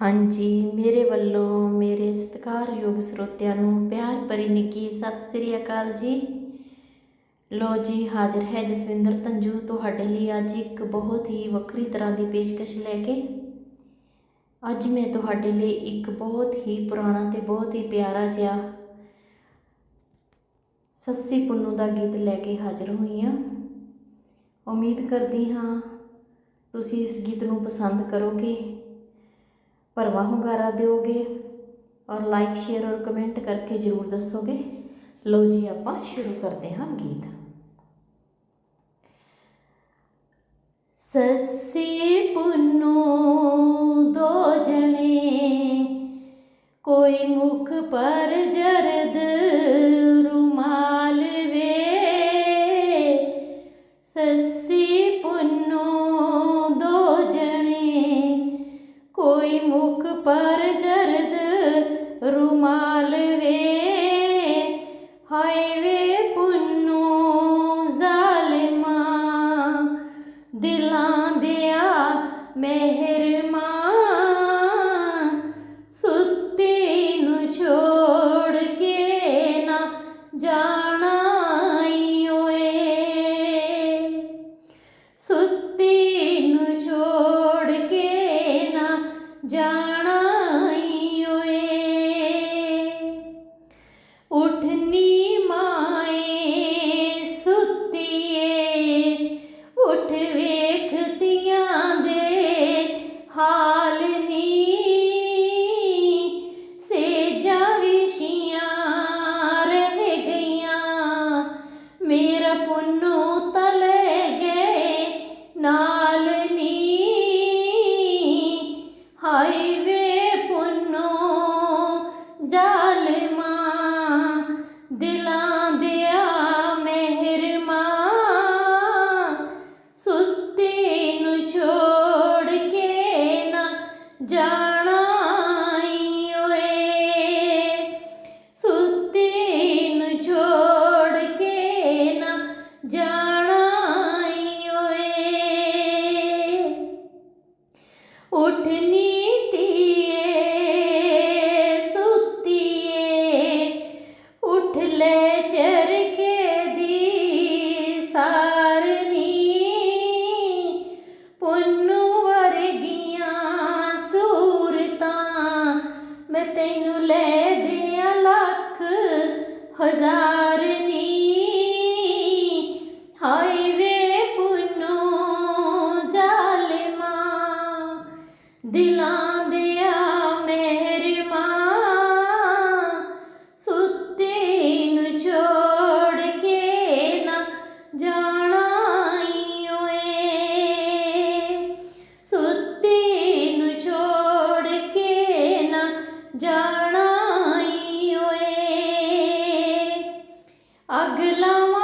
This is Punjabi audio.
ਹਾਂਜੀ, ਮੇਰੇ ਵੱਲੋਂ ਮੇਰੇ ਸਤਿਕਾਰਯੋਗ ਸਰੋਤਿਆਂ ਨੂੰ ਪਿਆਰ ਭਰੀ ਨਿੱਕੀ ਸਤਿ ਸ੍ਰੀ ਅਕਾਲ ਜੀ। ਲੋ ਜੀ, ਹਾਜ਼ਰ ਹੈ ਜਸਵਿੰਦਰ ਤੰਜੂ, ਤੁਹਾਡੇ ਲਈ ਅੱਜ ਇੱਕ ਬਹੁਤ ਹੀ ਵੱਖਰੀ ਤਰ੍ਹਾਂ ਦੀ ਪੇਸ਼ਕਸ਼ ਲੈ ਕੇ। ਅੱਜ ਮੈਂ ਤੁਹਾਡੇ ਲਈ ਇੱਕ ਬਹੁਤ ਹੀ ਪੁਰਾਣਾ ਤੇ ਬਹੁਤ ਹੀ ਪਿਆਰਾ ਜਿਹਾ ਸੱਸੀ ਪੁੰਨੂ ਦਾ ਗੀਤ ਲੈ ਕੇ ਹਾਜ਼ਰ ਹੋਈ ਹਾਂ। ਉਮੀਦ ਕਰਦੀ ਹਾਂ ਤੁਸੀਂ ਇਸ ਗੀਤ ਨੂੰ ਪਸੰਦ ਕਰੋਗੇ। ਭਰਵਾਂ ਹੁੰਗਾਰਾ ਦਿਓਗੇ ਔਰ ਲਾਈਕ ਸ਼ੇਅਰ ਔਰ ਕਮੈਂਟ ਕਰਕੇ ਜ਼ਰੂਰ ਦੱਸੋਗੇ। ਲਓ ਜੀ, ਆਪਾਂ ਸ਼ੁਰੂ ਕਰਦੇ ਹਾਂ ਗੀਤ। ਸੱਸੀ ਪੁੰਨੂ ਦੋ ਜਣੇ, ਕੋਈ ਮੁਖ ਪਰ ਜਰਦ ਮਿਹਰਮਾ ਸੁੱਤੀ ਨੂੰ ਛੋੜ ਕੇ ਨਾ ਜਾਣਾ ਓਏ ਸੁੱਤੀ ਨੂੰ ਛੋੜ ਕੇ ਨਾ ਜਾਣਾ ਜਾਣਾ ਲੈ ਦਿਆਂ ਲੱਖ ਹਜ਼ਾਰ ਨੀ। ਹਾਏ ਵੇ ਪੁੰਨੂ ਜ਼ਾਲਿਮਾ ਦਿਲਾਂ ਦੇ ਅਗਲਾ